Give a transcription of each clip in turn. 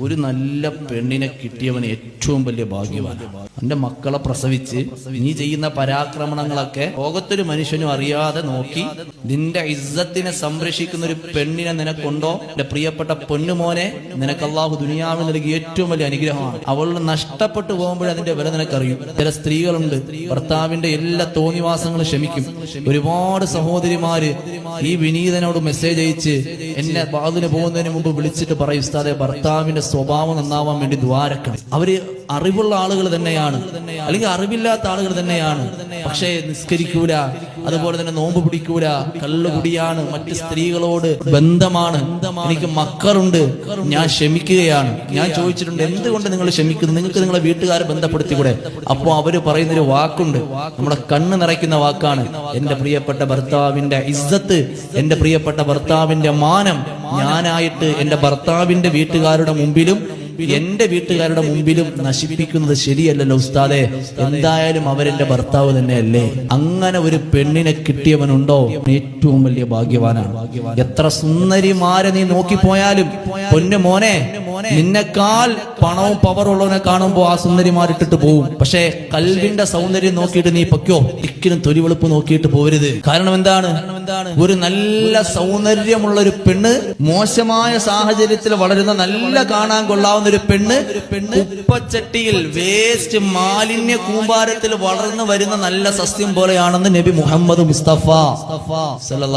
ഒരു നല്ല പെണ്ണിനെ കിട്ടിയവൻ ഏറ്റവും വലിയ ഭാഗ്യവാൻ എന്റെ മക്കളെ പ്രസവിച്ച് നീ ചെയ്യുന്ന പരാക്രമണങ്ങളൊക്കെ ലോകത്തൊരു മനുഷ്യനും അറിയാതെ നോക്കി നിന്റെ ഇസ്സത്തിനെ സംരക്ഷിക്കുന്ന ഒരു പെണ്ണിനെ നിനക്കുണ്ടോ? എന്റെ പ്രിയപ്പെട്ട പൊന്നുമോനെ നിനക്ക് അള്ളാഹു ദുനിയാവിൽ നൽകിയ ഏറ്റവും വലിയ അനുഗ്രഹമാണ്. അവൾ നഷ്ടപ്പെട്ടു പോകുമ്പോഴേ അതിന്റെ വില നിനക്കറിയും. ചില സ്ത്രീകളുണ്ട് ഭർത്താവിന്റെ എല്ലാ തോന്നിവാസങ്ങളും ക്ഷമിക്കും. ഒരുപാട് സഹോദരിമാര് ഈ വിനീതനോട് മെസ്സേജ് അയച്ച് എന്നെ ബാതിന് പോകുന്നതിന് മുമ്പ് വിളിച്ചിട്ട് പറയും ഉസ്താദെ ഭർത്താവിന്റെ സ്വഭാവം നന്നാവാൻ വേണ്ടി ദ്വാരക്കണം. അവർ അറിവുള്ള ആളുകൾ തന്നെയാണ്. അല്ലെങ്കിൽ അറിവില്ലാത്ത ആളുകൾ തന്നെയാണ്. പക്ഷേ നിസ്കരിക്കൂല. അതുപോലെ തന്നെ നോമ്പ് പിടിക്കൂല. കള്ളു കുടിയാണ് മറ്റ് സ്ത്രീകളോട് ബന്ധമാണ്. എനിക്ക് മക്കറുണ്ട്. ഞാൻ ക്ഷമിക്കുകയാണ്. ഞാൻ ചോദിച്ചിട്ടുണ്ട് എന്തുകൊണ്ട് നിങ്ങൾ ക്ഷമിക്കുന്നു? നിങ്ങൾക്ക് നിങ്ങളെ വീട്ടുകാരെ ബന്ധപ്പെടുത്തിക്കൂടെ? അപ്പോൾ അവർ പറയുന്നൊരു വാക്കുണ്ട്. നമ്മുടെ കണ്ണ് നിറയ്ക്കുന്ന വാക്കാണ്. എന്റെ പ്രിയപ്പെട്ട ഭർത്താവിന്റെ ഇസ്സത്ത് എന്റെ പ്രിയപ്പെട്ട ഭർത്താവിന്റെ മാനം. ഞാനായിട്ട് എന്റെ ഭർത്താവിന്റെ വീട്ടുകാരുടെ മുമ്പിലും എന്റെ വീട്ടുകാരുടെ മുമ്പിലും നശിപ്പിക്കുന്നത് ശരിയല്ലല്ലോ ഉസ്താദെ. എന്തായാലും അവരെന്റെ ഭർത്താവ് തന്നെയല്ലേ? അങ്ങനെ ഒരു പെണ്ണിനെ കിട്ടിയവനുണ്ടോ? ഏറ്റവും വലിയ ഭാഗ്യവാനാണ്. എത്ര സുന്ദരിമാരെ നീ നോക്കിപ്പോയാലും പൊന്നു മോനെ നിന്നെക്കാൾ പണവും പവറുള്ളവനെ കാണുമ്പോ ആ സുന്ദരിമാരിട്ടിട്ട് പോവും. പക്ഷേ കൽവിന്റെ സൗന്ദര്യം നോക്കിയിട്ട് നീ പൊക്കോ ഒരിക്കലും തൊലിവെളുപ്പ് നോക്കിയിട്ട് പോരുത് കാരണം എന്താണ്? ഒരു നല്ല സൗന്ദര്യമുള്ള ഒരു പെണ്ണ് മോശമായ സാഹചര്യത്തിൽ വളരുന്ന നല്ല കാണാൻ കൊള്ളാവുന്ന ഒരു പെണ്ണ് ഉപ്പച്ചട്ടിയിൽ വേസ്റ്റ് മാലിന്യ കൂമ്പാരത്തിൽ വളർന്നു വരുന്ന നല്ല സസ്യം പോലെയാണെന്ന് നബി മുഹമ്മദ് മുസ്തഫ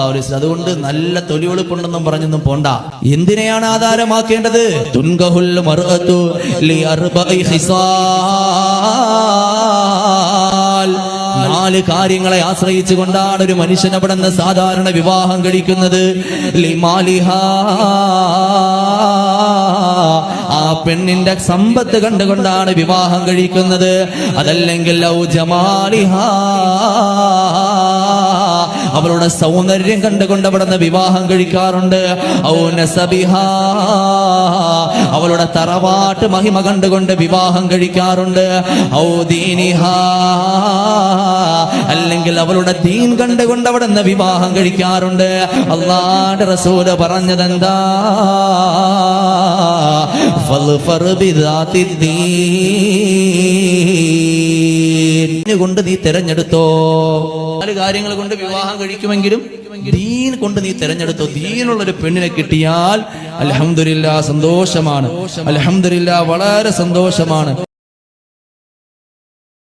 അലൈഹി. അതുകൊണ്ട് നല്ല തൊലിവെളുപ്പുണ്ടെന്നും പറഞ്ഞൊന്നും പോണ്ട. എന്തിനെയാണ് ആധാരമാക്കേണ്ടത്? തുൻകഹുൽ ലി അർബഇ ഹിസാൽ. നാല് കാര്യങ്ങളെ ആശ്രയിച്ചു കൊണ്ടാണ് ഒരു മനുഷ്യൻ അവിടെ നിന്ന് സാധാരണ വിവാഹം കഴിക്കുന്നത്. ആ പെണ്ണിന്റെ സമ്പത്ത് കണ്ടുകൊണ്ടാണ് വിവാഹം കഴിക്കുന്നത്. അതല്ലെങ്കിൽ ലൗ ജമാലിഹാ അവളുടെ സൗന്ദര്യം കണ്ടുകൊണ്ട് അവിടെ നിന്ന് വിവാഹം കഴിക്കാറുണ്ട്. അവളുടെ തറവാട്ട് മഹിമ കണ്ടുകൊണ്ട് വിവാഹം കഴിക്കാറുണ്ട്. അല്ലെങ്കിൽ അവളുടെ ദീൻ കണ്ടുകൊണ്ട് അവിടെ നിന്ന് വിവാഹം കഴിക്കാറുണ്ട്. അള്ളാന്റെ റസൂൽ പറഞ്ഞതെന്താ? ഫൽഫർ ബിദാത്തി ദീൻ. കൊണ്ട് നീ തെരഞ്ഞെടുത്തോ. നാല് കാര്യങ്ങൾ കൊണ്ട് വിവാഹം കഴിക്കുമെങ്കിലും ദീൻ കൊണ്ട് നീ തെരഞ്ഞെടുത്തോ. ദീനുള്ള ഒരു പെണ്ണിനെ കിട്ടിയാൽ അലഹമില്ല സന്തോഷമാണ്. അലഹമില്ല വളരെ സന്തോഷമാണ്.